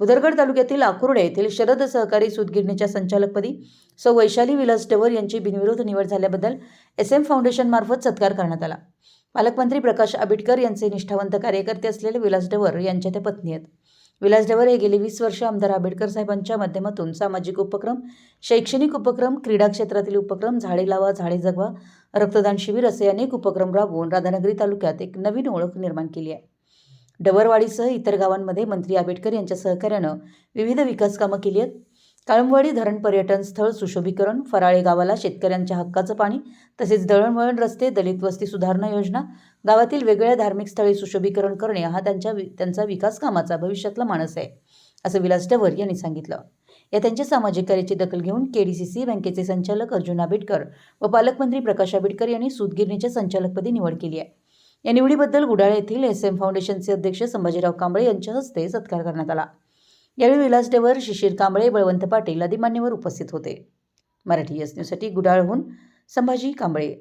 उदरगड तालुक्यातील आकुर्डे येथील शरद सहकारी सूतगिरणीच्या संचालकपदी सौ. वैशाली विलास टवर यांची बिनविरोध निवड झाल्याबद्दल एस एम फाउंडेशनमार्फत सत्कार करण्यात आला. पालकमंत्री प्रकाश आंबेडकर यांचे निष्ठावंत कार्यकर्ते असलेले विलास डवर यांच्या त्या पत्नी आहेत. विलास डवर हे गेली वीस वर्ष आमदार आंबेडकर साहेबांच्या माध्यमातून सामाजिक उपक्रम शैक्षणिक उपक्रम क्रीडा क्षेत्रातील उपक्रम झाडे लावा झाडे जगवा रक्तदान शिबिर असे अनेक उपक्रम राबवून राधानगरी तालुक्यात एक नवीन ओळख निर्माण केली आहे. डबरवाडीसह इतर गावांमध्ये मंत्री आंबेडकर यांच्या सहकार्यानं विविध विकास कामं केली आहेत. काळंबवाडी धरण पर्यटन स्थळ सुशोभीकरण फराळे गावाला शेतकऱ्यांच्या हक्काचं पाणी तसेच दळणवळण रस्ते दलित वस्ती सुधारणा योजना गावातील वेगळ्या धार्मिक स्थळे सुशोभीकरण करणे हा त्यांच्या वि- त्यांचा विकास कामाचा भविष्यातला मानस आहे असं विलास डवर यांनी सांगितलं. या त्यांच्या सामाजिक कार्याची दखल घेऊन केडीसीसी बँकेचे संचालक अर्जुन आंबेडकर व पालकमंत्री प्रकाश आंबेडकर यांनी सूतगिरणीच्या संचालकपदी निवड केली आहे. या निवडीबद्दल गुडाळे येथील एस एम फाउंडेशनचे अध्यक्ष संभाजीराव कांबळे यांच्या हस्ते सत्कार करण्यात आला. यावेळी विलास डेवर शिशिर कांबळे बळवंत पाटील आदी मान्यवर उपस्थित होते. मराठी एस न्यूजसाठी गुडाळहून संभाजी कांबळे.